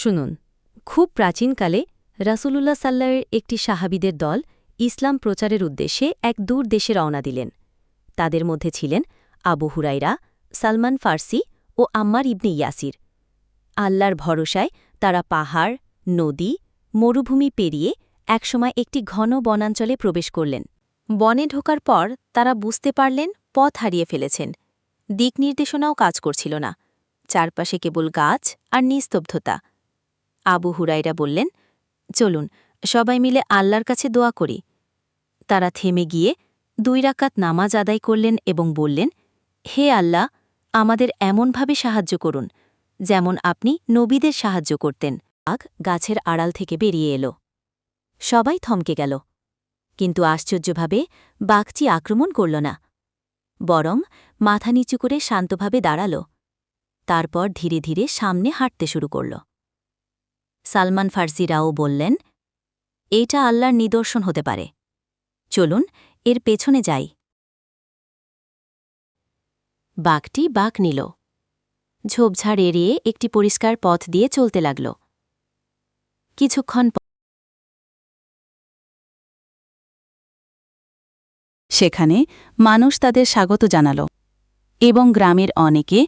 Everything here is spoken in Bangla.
শুনুন, খুব প্রাচীনকালে রাসূলুল্লাহ সাল্লাহের একটি সাহাবিদের দল ইসলাম প্রচারের উদ্দেশ্যে এক দূর দেশে রওনা দিলেন। তাদের মধ্যে ছিলেন আবু হুরাইরা সালমান ফার্সি ও আম্মার ইবনে ইয়াসির। আল্লাহর ভরসায় তারা পাহাড়, নদী, মরুভূমি পেরিয়ে একসময় একটি ঘন বনাঞ্চলে প্রবেশ করলেন। বনে ঢোকার পর তারা বুঝতে পারলেন, পথ হারিয়ে ফেলেছেন। দিক নির্দেশনাও কাজ করছিল না। চারপাশে কেবল গাছ আর নিস্তব্ধতা। আবু হুরাইরা বললেন, চলুন, সবাই মিলে আল্লাহর কাছে দোয়া করি। তারা থেমে গিয়ে দুই রাকাত নামাজ আদায় করলেন এবং বললেন, হে আল্লাহ, আমাদের এমনভাবে সাহায্য করুন, যেমন আপনি নবীদের সাহায্য করতেন। বাঘ গাছের আড়াল থেকে বেরিয়ে এলো। সবাই থমকে গেল। কিন্তু আশ্চর্যভাবে বাঘটি আক্রমণ করল না, বরং মাথা নিচু করে শান্তভাবে দাঁড়াল। তারপর ধীরে ধীরে সামনে হাঁটতে শুরু করল। সালমান ফার্সিরাও বললেন, এইটা আল্লাহর নিদর্শন হতে পারে। চলুন, এর পেছনে যাই। বাঘটি বাঘ নিল। ঝোপঝাড় এড়িয়ে একটি পরিষ্কার পথ দিয়ে চলতে লাগল। কিছুক্ষণ সেখানে মানুষ তাদের স্বাগত জানাল এবং গ্রামের অনেকে